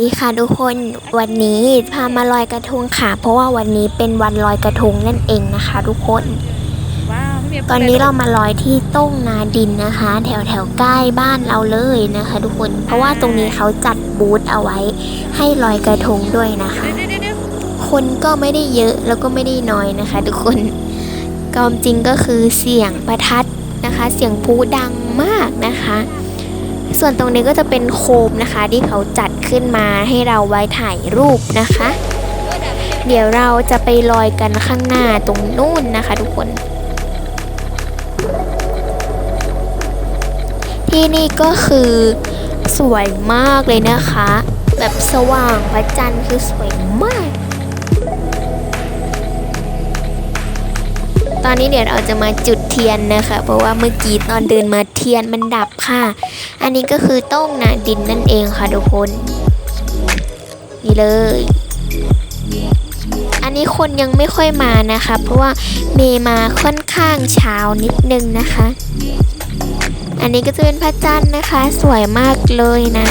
ดีค่ะทุกคนวันนี้พามาลอยกระทงค่ะ เพราะว่าวันนี้เป็นวันลอยกระทงนั่นเองนะคะ ทุกคนว้าวพี่เมียตอนนี้เรามาลอยที่ต้งนาดินนะคะ แถวแถวๆใกล้บ้านเราเลยนะคะ ทุกคนเพราะว่าตรงนี้เขาจัดบูธเอาไว้ ให้ลอยกระทงด้วยนะคะเดี๋ยวเดี๋ยวเดี๋ยวคนก็ไม่ได้เยอะแล้วก็ไม่ได้น้อยนะคะ ทุกคนความจริงก็คือเสียงประทัดนะคะ เสียงพลุดังมากนะคะ ส่วนตรงนี้ก็จะเป็นโคมนะคะที่เขาจัดขึ้นมาให้เราไว้ถ่ายรูปนะคะ เดี๋ยวเราจะไปลอยกันข้างหน้าตรงนู่นนะคะ ทุกคน ที่นี่ก็คือสวยมากเลยนะคะ แบบสว่างพระจันทร์คือสวยมาก ตอนนี้เดี๋ยวเราจะมาจุดเทียนนะคะ เพราะว่าเมื่อกี้ตอนเดินมาเทียนมันดับค่ะ อันนี้ก็คือโต้งนาดินนั่นเองค่ะทุกคน นี่เลย อันนี้คนยังไม่ค่อยมานะคะ เพราะว่าเมมาค่อนข้างเช้านิดนึงนะคะ อันนี้ก็จะเป็นพระจันทร์นะคะ สวยมากเลยนะ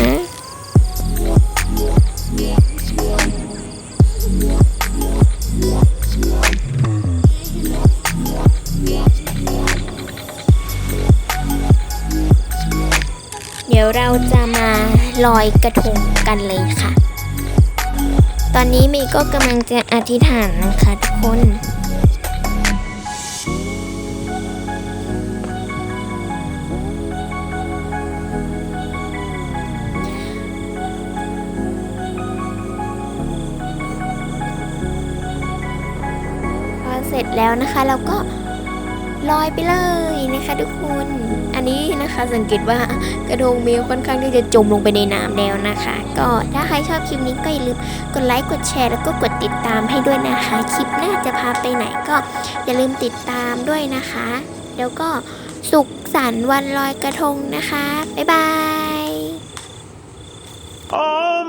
ดี๋ยวเราจะมาลอยกระทงกันเลยค่ะ ตอนนี้เมย์ก็กำลังจะอธิษฐานนะคะทุกคนพอเสร็จแล้วนะคะเราก็ ลอยไปเลยนะคะทุกคน อันนี้นะคะสังเกตว่ากระทงเมลค่อนข้างที่จะจมลงไปในน้ำแล้วนะคะ ก็ถ้าใครชอบคลิปนี้ก็อย่าลืมกดไลค์กดแชร์แล้วก็กดติดตามให้ด้วยนะคะ คลิปหน้าจะพาไปไหนก็อย่าลืมติดตามด้วยนะคะ แล้วก็สุขสันต์วันลอยกระทงนะคะ บ๊ายบาย Oh